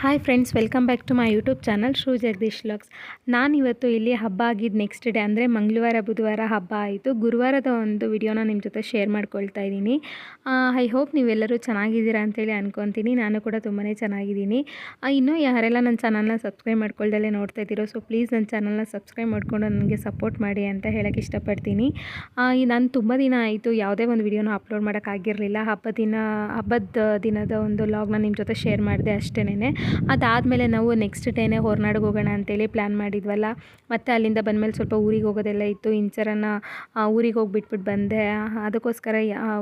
Hi friends welcome back to my YouTube channel shrew Jagadish ನಾನು ನಾನಿವತ್ತು ಇಲ್ಲಿ ಹಬ್ಬ ಆಗಿದ್ದು ನೆಕ್ಸ್ಟ್ ಡೇ ಅಂದರೆ ಮಂಗಳವಾರ, ಬುಧವಾರ ಹಬ್ಬ ಆಯಿತು. ಗುರುವಾರದ ಒಂದು ವಿಡಿಯೋನ ನಿಮ್ಮ ಜೊತೆ ಶೇರ್ ಮಾಡ್ಕೊಳ್ತಾ ಇದ್ದೀನಿ. ಐ ಹೋಪ್ ನೀವೆಲ್ಲರೂ ಚೆನ್ನಾಗಿದ್ದೀರಾ ಅಂತೇಳಿ ಅನ್ಕೊತೀನಿ. ನಾನು ಕೂಡ ತುಂಬಾ ಚೆನ್ನಾಗಿದ್ದೀನಿ. ಇನ್ನೂ ಯಾರೆಲ್ಲ ನನ್ನ ಚಾನಲ್ನ ಸಬ್ಸ್ಕ್ರೈಬ್ ಮಾಡ್ಕೊಳ್ದಲ್ಲೇ ನೋಡ್ತಾ ಇದ್ದೀರೋ ಸೊ ಪ್ಲೀಸ್ ನನ್ನ ಚಾನಲ್ನ ಸಬ್ಸ್ಕ್ರೈಬ್ ಮಾಡಿಕೊಂಡು ನನಗೆ ಸಪೋರ್ಟ್ ಮಾಡಿ ಅಂತ ಹೇಳೋಕ್ಕೆ ಇಷ್ಟಪಡ್ತೀನಿ. ನಾನು ತುಂಬ ದಿನ ಆಯಿತು, ಯಾವುದೇ ಒಂದು ವಿಡಿಯೋನ ಅಪ್ಲೋಡ್ ಮಾಡೋಕ್ಕಾಗಿರಲಿಲ್ಲ ಹಬ್ಬದ ದಿನ, ಹಬ್ಬದ ದಿನದ ಒಂದು ಲಾಗ್ನ ನಿಮ್ಮ ಜೊತೆ ಶೇರ್ ಮಾಡಿದೆ ಅಷ್ಟೇನೆ ಅದಾದಮೇಲೆ ನಾವು ನೆಕ್ಸ್ಟ್ ಡೇನೇ ಹೊರನಾಡಿಗೆ ಹೋಗೋಣ ಅಂತೇಳಿ ಪ್ಲ್ಯಾನ್ ಮಾಡಿದ್ವಲ್ಲ. ಮತ್ತು ಅಲ್ಲಿಂದ ಬಂದಮೇಲೆ ಸ್ವಲ್ಪ ಊರಿಗೆ ಹೋಗೋದೆಲ್ಲ ಇತ್ತು. ಇಂಚರನ್ನ ಊರಿಗೆ ಹೋಗಿಬಿಟ್ಬಿಟ್ಟು ಬಂದೆ. ಅದಕ್ಕೋಸ್ಕರ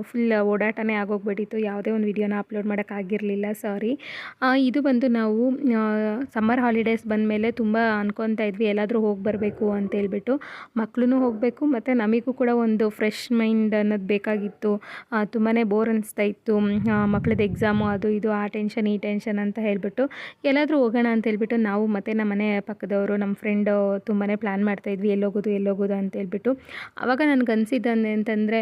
ಫುಲ್ ಓಡಾಟನೇ ಆಗೋಗ್ಬಿಟ್ಟಿತ್ತು. ಯಾವುದೇ ಒಂದು ವಿಡಿಯೋನ ಅಪ್ಲೋಡ್ ಮಾಡೋಕ್ಕಾಗಿರಲಿಲ್ಲ ಸಾರಿ ಇದು ಬಂದು ನಾವು ಸಮ್ಮರ್ ಹಾಲಿಡೇಸ್ ಬಂದಮೇಲೆ ತುಂಬ ಅನ್ಕೊತಾ ಇದ್ವಿ, ಎಲ್ಲಾದರೂ ಹೋಗಿ ಬರಬೇಕು ಅಂತೇಳ್ಬಿಟ್ಟು ಮಕ್ಕಳೂ ಹೋಗಬೇಕು, ಮತ್ತು ನಮಗೂ ಕೂಡ ಒಂದು ಫ್ರೆಶ್ ಮೈಂಡ್ ಅನ್ನೋದು ಬೇಕಾಗಿತ್ತು. ತುಂಬಾ ಬೋರ್ ಅನಿಸ್ತಾ ಇತ್ತು. ಮಕ್ಕಳದ್ದು ಎಕ್ಸಾಮು ಅದು ಇದು, ಆ ಟೆನ್ಷನ್ ಈ ಟೆನ್ಷನ್ ಅಂತ ಹೇಳ್ಬಿಟ್ಟು ಎಲ್ಲಾದರೂ ಹೋಗೋಣ ಅಂತ ಹೇಳ್ಬಿಟ್ಟು ನಾವು ಮತ್ತು ನಮ್ಮ ಮನೆ ಪಕ್ಕದವರು, ನಮ್ಮ ಫ್ರೆಂಡ್ ತುಂಬಾ ಪ್ಲ್ಯಾನ್ ಮಾಡ್ತಾಯಿದ್ವಿ ಎಲ್ಲೋಗೋದು ಎಲ್ಲೋಗೋದು ಅಂತ ಹೇಳ್ಬಿಟ್ಟು. ಆವಾಗ ನನಗೆ ಅನಿಸಿದ್ದು ಅಂತಂದರೆ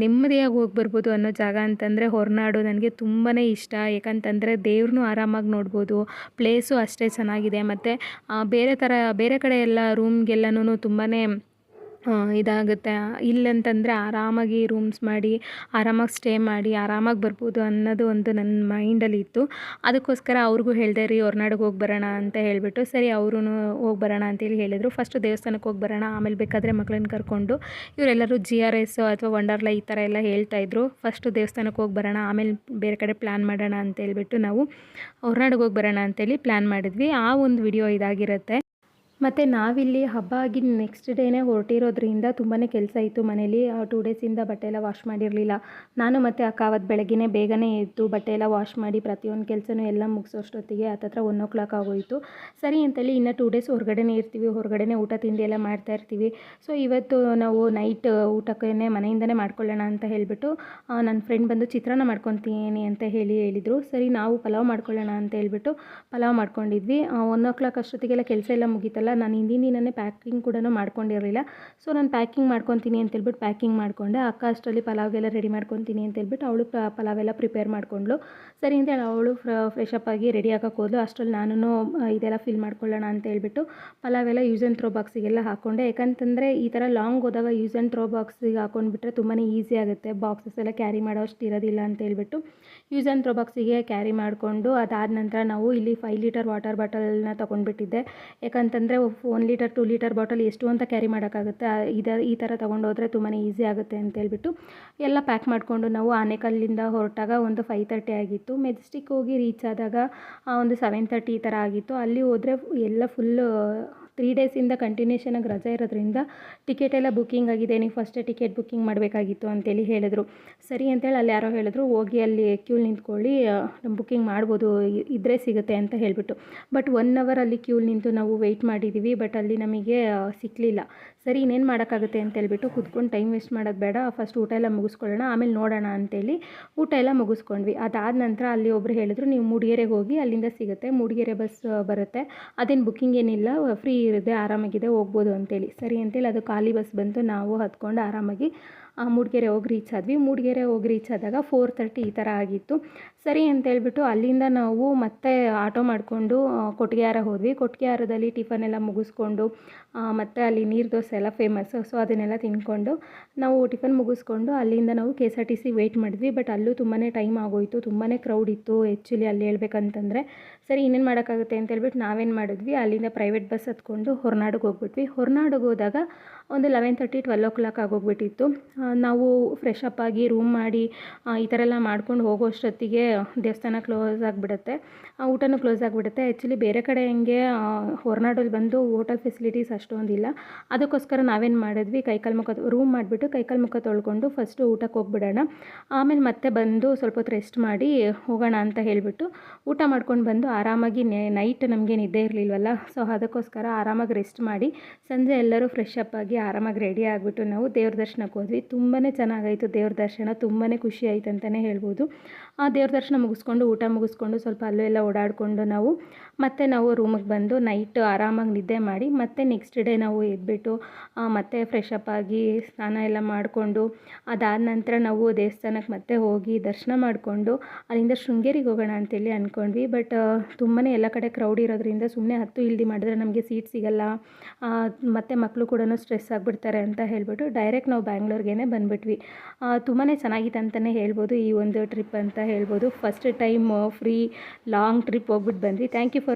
ನೆಮ್ಮದಿಯಾಗಿ ಹೋಗಿ ಬರ್ಬೋದು ಅನ್ನೋ ಜಾಗ ಅಂತಂದರೆ ಹೊರನಾಡು ನನಗೆ ತುಂಬಾ ಇಷ್ಟ. ಯಾಕಂತಂದರೆ ದೇವ್ರನ್ನೂ ಆರಾಮಾಗಿ ನೋಡ್ಬೋದು ಪ್ಲೇಸು ಅಷ್ಟೇ ಚೆನ್ನಾಗಿದೆ. ಮತ್ತು ಬೇರೆ ಥರ ಬೇರೆ ಕಡೆ ಎಲ್ಲ ರೂಮ್ಗೆಲ್ಲನೂ ತುಂಬಾ ಇದಾಗುತ್ತೆ. ಇಲ್ಲಂತಂದರೆ ಆರಾಮಾಗಿ ರೂಮ್ಸ್ ಮಾಡಿ, ಆರಾಮಾಗಿ ಸ್ಟೇ ಮಾಡಿ, ಆರಾಮಾಗಿ ಬರ್ಬೋದು ಅನ್ನೋದು ಒಂದು ನನ್ನ ಮೈಂಡಲ್ಲಿ ಇತ್ತು. ಅದಕ್ಕೋಸ್ಕರ ಅವ್ರಿಗೂ ಹೇಳಿದೆ, ರೀ ಹೊರ್ನಾಡಿಗೆ ಹೋಗಿ ಬರೋಣ ಅಂತ ಹೇಳಿಬಿಟ್ಟು, ಸರಿ ಅವರೂ ಹೋಗಿ ಬರೋಣ ಅಂತೇಳಿ ಹೇಳಿದರು. ಫಸ್ಟು ದೇವಸ್ಥಾನಕ್ಕೆ ಹೋಗಿ ಬರೋಣ, ಆಮೇಲೆ ಬೇಕಾದರೆ ಮಕ್ಕಳನ್ನ ಕರ್ಕೊಂಡು, ಇವರೆಲ್ಲರೂ ಜಿ ಆರ್ ಎಸ್ ಅಥವಾ ವಂಡರ್ಲಾ ಈ ಥರ ಎಲ್ಲ ಹೇಳ್ತಾಯಿದ್ರು ಫಸ್ಟು ದೇವಸ್ಥಾನಕ್ಕೆ ಹೋಗಿ ಬರೋಣ, ಆಮೇಲೆ ಬೇರೆ ಕಡೆ ಪ್ಲ್ಯಾನ್ ಮಾಡೋಣ ಅಂತ ಹೇಳ್ಬಿಟ್ಟು ನಾವು ಹೊರ್ನಾಡಿಗೆ ಹೋಗಿ ಬರೋಣ ಅಂತೇಳಿ ಪ್ಲ್ಯಾನ್ ಮಾಡಿದ್ವಿ. ಆ ಒಂದು ವಿಡಿಯೋ ಇದಾಗಿರುತ್ತೆ. ಮತ್ತು ನಾವಿಲ್ಲಿ ಹಬ್ಬ ಆಗಿ ನೆಕ್ಸ್ಟ್ ಡೇನೇ ಹೊರಟಿರೋದ್ರಿಂದ ತುಂಬಾ ಕೆಲಸ ಇತ್ತು ಮನೇಲಿ. ಟೂ ಡೇಸಿಂದ ಬಟ್ಟೆ ಎಲ್ಲ ವಾಶ್ ಮಾಡಿರಲಿಲ್ಲ. ನಾನು ಮತ್ತು ಅಕ್ಕ ಅವತ್ತು ಬೆಳಗ್ಗೆ ಬೇಗನೆ ಎದ್ದು ಬಟ್ಟೆ ಎಲ್ಲ ವಾಶ್ ಮಾಡಿ ಪ್ರತಿಯೊಂದು ಕೆಲಸನೂ ಎಲ್ಲ ಮುಗಿಸೋಷ್ಟೊತ್ತಿಗೆ ಹತ್ತತ್ರ ಒನ್ ಓ ಕ್ಲಾಕ್ ಆಗೋಯಿತು. ಸರಿ ಅಂತೇಳಿ ಇನ್ನು ಟೂ ಡೇಸ್ ಹೊರಗಡೆನೇ ಇರ್ತೀವಿ. ಹೊರಗಡೆನೇ ಊಟ ತಿಂಡಿ ಎಲ್ಲ ಮಾಡ್ತಾ ಇರ್ತೀವಿ. ಸೊ ಇವತ್ತು ನಾವು ನೈಟ್ ಊಟಕ್ಕೇ ಮನೆಯಿಂದನೇ ಮಾಡ್ಕೊಳ್ಳೋಣ ಅಂತ ಹೇಳಿಬಿಟ್ಟು ನನ್ನ ಫ್ರೆಂಡ್ ಬಂದು ಚಿತ್ರಾನ್ನ ಮಾಡ್ಕೊತೀನಿ ಅಂತ ಹೇಳಿ ಹೇಳಿದರು. ಸರಿ, ನಾವು ಪಲಾವ್ ಮಾಡ್ಕೊಳ್ಳೋಣ ಅಂತ ಹೇಳ್ಬಿಟ್ಟು ಪಲಾವ್ ಮಾಡ್ಕೊಂಡಿದ್ವಿ. ಒನ್ ಓ ಕ್ಲಾಕ್ ಅಷ್ಟೊತ್ತಿಗೆಲ್ಲ ಕೆಲಸ ಎಲ್ಲ ಮುಗೀತಲ್ಲ. ನಾನು ಹಿಂದಿನ ದಿನವೇ ಪ್ಯಾಕಿಂಗ್ ಕೂಡ ಮಾಡ್ಕೊಂಡಿರಲಿಲ್ಲ. ಸೊ ನಾನು ಪ್ಯಾಕಿಂಗ್ ಮಾಡ್ಕೊತೀನಿ ಅಂತೇಳ್ಬಿಟ್ಟು ಪ್ಯಾಕಿಂಗ್ ಮಾಡಿಕೊಂಡೆ. ಅಕ್ಕ ಅಷ್ಟರಲ್ಲಿ ಪಲಾವ್ಗೆಲ್ಲ ರೆಡಿ ಮಾಡ್ಕೊತೀನಿ ಅಂತೇಳ್ಬಿಟ್ಟು ಅವಳು ಪಲಾವೆಲ್ಲ ಪ್ರಿಪೇರ್ ಮಾಡಿಕೊಂಡ್ಳು. ಸರಿ ಅಂತೇಳಿ ಅವಳು ಫ್ರೆಶ್ ಅಪ್ ಆಗಿ ರೆಡಿ ಹಾಕೋಕೆ ಹೋದ್ಲು. ಅಷ್ಟರಲ್ಲಿ ನಾನು ಇದೆಲ್ಲ ಫಿಲ್ ಮಾಡ್ಕೊಳ್ಳೋಣ ಅಂತ ಹೇಳ್ಬಿಟ್ಟು ಪಲಾವೆಲ್ಲ ಯೂಸ್ ಆ್ಯಂಡ್ ಥ್ರೋ ಬಾಕ್ಸಿಗೆಲ್ಲ ಹಾಕ್ಕೊಂಡೆ ಯಾಕಂತಂದರೆ ಈ ಥರ ಲಾಂಗ್ ಹೋದಾಗ ಯೂಸ್ ಆ್ಯಂಡ್ ಥ್ರೋ ಬಾಕ್ಸಿಗೆ ಹಾಕೊಂಡ್ಬಿಟ್ರೆ ತುಂಬಾ ಈಸಿ ಆಗುತ್ತೆ. ಬಾಕ್ಸಸ್ ಎಲ್ಲ ಕ್ಯಾರಿ ಮಾಡೋ ಅಷ್ಟು ಇರೋದಿಲ್ಲ ಅಂತ ಹೇಳ್ಬಿಟ್ಟು ಯೂಸ್ ಆ್ಯಂಡ್ ಥ್ರೋ ಬಾಕ್ಸಿಗೆ ಕ್ಯಾರಿ ಮಾಡಿಕೊಂಡು ಅದಾದ ನಂತರ ನಾವು ಇಲ್ಲಿ ಫೈವ್ ಲೀಟರ್ ವಾಟರ್ ಬಾಟಲ್ನ ತೊಗೊಂಡ್ಬಿಟ್ಟಿದ್ದೆ. ಯಾಕಂತಂದರೆ one litre, two litre bottle ಎಷ್ಟು ಅಂತ ಕ್ಯಾರಿ ಮಾಡೋಕ್ಕಾಗುತ್ತೆ. ಇದು, ಈ ಥರ ತೊಗೊಂಡೋದ್ರೆ ತುಂಬಾ ಈಸಿ ಆಗುತ್ತೆ ಅಂತ ಹೇಳ್ಬಿಟ್ಟು ಎಲ್ಲ ಪ್ಯಾಕ್ ಮಾಡಿಕೊಂಡು ನಾವು ಆನೆಕಲ್ಲಿಂದ ಹೊರಟಾಗ ಒಂದು ಫೈವ್ ತರ್ಟಿ ಆಗಿತ್ತು. ಮೆಜೆಸ್ಟಿಕ್ ಹೋಗಿ ರೀಚ್ ಆದಾಗ ಒಂದು ಸೆವೆನ್ ತರ್ಟಿ ಈ ಥರ ಆಗಿತ್ತು. ಅಲ್ಲಿ ಹೋದರೆ ಎಲ್ಲ ಫುಲ್ಲು ತ್ರೀ ಡೇಸಿಂದ ಕಂಟಿನ್ಯೂಷನಾಗಿ ರಜೆ ಇರೋದ್ರಿಂದ ಟಿಕೆಟ್ ಎಲ್ಲ ಬುಕ್ಕಿಂಗ್ ಆಗಿದೆ. ನೀವು ಫಸ್ಟೇ ಟಿಕೆಟ್ ಬುಕ್ಕಿಂಗ್ ಮಾಡಬೇಕಾಗಿತ್ತು ಅಂತೇಳಿ ಹೇಳಿದ್ರು. ಸರಿ ಅಂತೇಳಿ ಅಲ್ಲಿ ಯಾರೋ ಹೇಳಿದ್ರು, ಹೋಗಿ ಅಲ್ಲಿ ಕ್ಯೂಲ್ ನಿಂತ್ಕೊಳ್ಳಿ ಬುಕ್ಕಿಂಗ್ ಮಾಡ್ಬೋದು ಇದ್ದರೆ ಸಿಗುತ್ತೆ ಅಂತ ಹೇಳಿಬಿಟ್ಟು. ಬಟ್ ಒನ್ ಅವರ್ ಅಲ್ಲಿ ಕ್ಯೂಲ್ ನಿಂತು ನಾವು ವೆಯ್ಟ್ ಮಾಡಿದ್ದೀವಿ ಬಟ್ ಅಲ್ಲಿ ನಮಗೆ ಸಿಕ್ಕಲಿಲ್ಲ ಸರಿ, ಇನ್ನೇನು ಮಾಡೋಕ್ಕಾಗುತ್ತೆ ಅಂತ ಹೇಳ್ಬಿಟ್ಟು ಕುತ್ಕೊಂಡು ಟೈಮ್ ವೇಸ್ಟ್ ಮಾಡೋದು ಬೇಡ. ಫಸ್ಟ್ ಊಟ ಎಲ್ಲ ಮುಗಿಸ್ಕೊಳ್ಳೋಣ, ಆಮೇಲೆ ನೋಡೋಣ ಅಂತೇಳಿ ಊಟ ಎಲ್ಲ ಮುಗಿಸ್ಕೊಂಡ್ವಿ. ಅದಾದ ನಂತರ ಅಲ್ಲಿ ಒಬ್ಬರು ಹೇಳಿದ್ರು, ನೀವು ಮೂಡಿಗೆರೆಗೆ ಹೋಗಿ ಅಲ್ಲಿಂದ ಸಿಗುತ್ತೆ, ಮೂಡಿಗೆರೆ ಬಸ್ ಬರುತ್ತೆ. ಅದೇನು ಬುಕ್ಕಿಂಗ್ ಏನಿಲ್ಲ ಫ್ರೀ ಇರುತ್ತೆ ಆರಾಮಾಗಿದೆ, ಹೋಗ್ಬೋದು ಅಂತೇಳಿ. ಸರಿ ಅಂತೇಳಿ ಅದು ಖಾಲಿ ಬಸ್ ಬಂತು. ನಾವು ಹತ್ಕೊಂಡು ಆರಾಮಾಗಿ ಮೂಡಿಗೆರೆ ಹೋಗಿ ರೀಚ್ ಆದ್ವಿ. ಮೂಡಿಗೆರೆ ಹೋಗಿ ರೀಚ್ ಆದಾಗ ಫೋರ್ ತರ್ಟಿ ಈ ಥರ ಆಗಿತ್ತು. ಸರಿ ಅಂತೇಳ್ಬಿಟ್ಟು ಅಲ್ಲಿಂದ ನಾವು ಮತ್ತೆ ಆಟೋ ಮಾಡಿಕೊಂಡು ಕೊಟ್ಗೆಹಾರ ಹೋದ್ವಿ. ಕೊಟ್ಟಿಗೆಹಾರದಲ್ಲಿ ಟಿಫನ್ ಎಲ್ಲ ಮುಗಿಸ್ಕೊಂಡು ಮತ್ತು ಅಲ್ಲಿ ನೀರು ದೋಸೆ ಎಲ್ಲ ಫೇಮಸ್ಸು ಸೊ ಅದನ್ನೆಲ್ಲ ತಿಂದ್ಕೊಂಡು ನಾವು ಟಿಫನ್ ಮುಗಿಸ್ಕೊಂಡು ಅಲ್ಲಿಂದ ನಾವು K S R T C wait ಮಾಡಿದ್ವಿ. ಬಟ್ ಅಲ್ಲೂ ತುಂಬಾ ಟೈಮ್ ಆಗೋಯಿತು. ತುಂಬಾ ಕ್ರೌಡ್ ಇತ್ತು. ಆ್ಯಕ್ಚುಲಿ ಅಲ್ಲಿ ಹೇಳ್ಬೇಕಂತಂದರೆ, ಸರಿ, ಇನ್ನೇನು ಮಾಡೋಕ್ಕಾಗುತ್ತೆ? ಅಂತ ಹೇಳ್ಬಿಟ್ಟು ನಾವೇನು ಮಾಡಿದ್ವಿ. ಅಲ್ಲಿಂದ ಪ್ರೈವೇಟ್ ಬಸ್ ಹತ್ಕೊಂಡು ಹೊರನಾಡಿಗೆ ಹೋಗ್ಬಿಟ್ವಿ. ಹೊರನಾಡಿಗೆ ಹೋದಾಗ ಒಂದು eleven thirty twelve o'clock ಆಗೋಗ್ಬಿಟ್ಟಿತ್ತು ನಾವು ಫ್ರೆಶ್ ಅಪ್ ಆಗಿ ರೂಮ್ ಮಾಡಿ ಈ ಥರ ಎಲ್ಲ ಮಾಡ್ಕೊಂಡು ಹೋಗೋಷ್ಟೊತ್ತಿಗೆ ದೇವಸ್ಥಾನ ಕ್ಲೋಸ್ ಆಗಿಬಿಡುತ್ತೆ. ಊಟನೂ ಕ್ಲೋಸ್ ಆಗಿಬಿಡುತ್ತೆ. ಆ್ಯಕ್ಚುಲಿ ಬೇರೆ ಕಡೆ ಹೆಂಗೆ ಹೊರನಾಡಲ್ಲಿ ಬಂದು ಹೋಟೆಲ್ ಫೆಸಿಲಿಟೀಸ್ ಅಷ್ಟೊಂದಿಲ್ಲ. ಅದಕ್ಕೋಸ್ಕರ ನಾವೇನು ಮಾಡಿದ್ವಿ, ಕೈಕಾಲು ಮುಖ ರೂಮ್ ಮಾಡಿಬಿಟ್ಟು ಕೈಕಾಲು ಮುಖ ತೊಳ್ಕೊಂಡು ಫಸ್ಟು ಊಟಕ್ಕೆ ಹೋಗ್ಬಿಡೋಣ. ಆಮೇಲೆ ಮತ್ತೆ ಬಂದು ಸ್ವಲ್ಪ ಹೊತ್ತು ರೆಸ್ಟ್ ಮಾಡಿ ಹೋಗೋಣ ಅಂತ ಹೇಳಿಬಿಟ್ಟು ಊಟ ಮಾಡ್ಕೊಂಡು ಬಂದು ಆರಾಮಾಗಿ ನೈಟ್ ನಮಗೆ ನಿದ್ದೆ ಇರಲಿಲ್ವಲ್ಲ? ಸೊ ಅದಕ್ಕೋಸ್ಕರ ಆರಾಮಾಗಿ ರೆಸ್ಟ್ ಮಾಡಿ ಸಂಜೆ ಎಲ್ಲರೂ ಫ್ರೆಶ್ ಅಪ್ ಆಗಿ ಆರಾಮಾಗಿ ರೆಡಿ ಆಗಿಬಿಟ್ಟು ನಾವು ದೇವ್ರ ದರ್ಶನಕ್ಕೆ ಹೋದ್ವಿ. ತುಂಬಾ ಚೆನ್ನಾಗಾಯಿತು ದೇವ್ರ ದರ್ಶನ ತುಂಬಾ ಖುಷಿ ಆಯ್ತು ಅಂತಲೇ ಹೇಳ್ಬೋದು. ಆ ದೇವ್ರ ದರ್ಶನ ಮುಗಿಸ್ಕೊಂಡು, ಊಟ ಮುಗಿಸ್ಕೊಂಡು ಸ್ವಲ್ಪ ಅಲ್ಲೂ ಎಲ್ಲ ಓಡಾಡಿಕೊಂಡು ನಾವು ಮತ್ತೆ ನಾವು ರೂಮಿಗೆ ಬಂದು ನೈಟ್ ಆರಾಮಾಗಿ ನಿದ್ದೆ ಮಾಡಿ ಮತ್ತೆ ನೆಕ್ಸ್ಟ್ ಡೇ ನಾವು ಎದ್ಬಿಟ್ಟು ಮತ್ತೆ ಫ್ರೆಶ್ ಆಗಿ ಸ್ನಾನ ಎಲ್ಲ ಮಾಡಿಕೊಂಡು, ಅದಾದ ನಂತರ ನಾವು ದೇವಸ್ಥಾನಕ್ಕೆ ಮತ್ತೆ ಹೋಗಿ ದರ್ಶನ ಮಾಡಿಕೊಂಡು ಅಲ್ಲಿಂದ ಶೃಂಗೇರಿಗೆ ಹೋಗೋಣ ಅಂತೇಳಿ ಅಂದ್ಕೊಂಡ್ವಿ ಬಟ್ ತುಂಬಾ ಎಲ್ಲ ಕಡೆ ಕ್ರೌಡ್ ಇರೋದ್ರಿಂದ ಸುಮ್ಮನೆ ಹತ್ತು ಇಲ್ಲಿ ಮಾಡಿದ್ರೆ ನಮಗೆ ಸೀಟ್ ಸಿಗಲ್ಲ. ಮತ್ತು ಮಕ್ಕಳು ಕೂಡ ಸ್ಟ್ರೆಸ್ ಆಗಿಬಿಡ್ತಾರೆ ಅಂತ ಹೇಳ್ಬಿಟ್ಟು ಡೈರೆಕ್ಟ್ ನಾವು ಬ್ಯಾಂಗ್ಳೂರ್ಗೆ ಬಂದುಬಿಟ್ವಿ. ತುಂಬಾ ಚೆನ್ನಾಗಿತ್ತು ಅಂತಲೇ ಹೇಳ್ಬೋದು. ಈ ಒಂದು ಟ್ರಿಪ್ ಅಂತ ಹೇಳ್ಬೋದು. First time, free, long trip ಹೋಗ್ಬಿಟ್ಟು ಬಂದ್ವಿ. Thank you for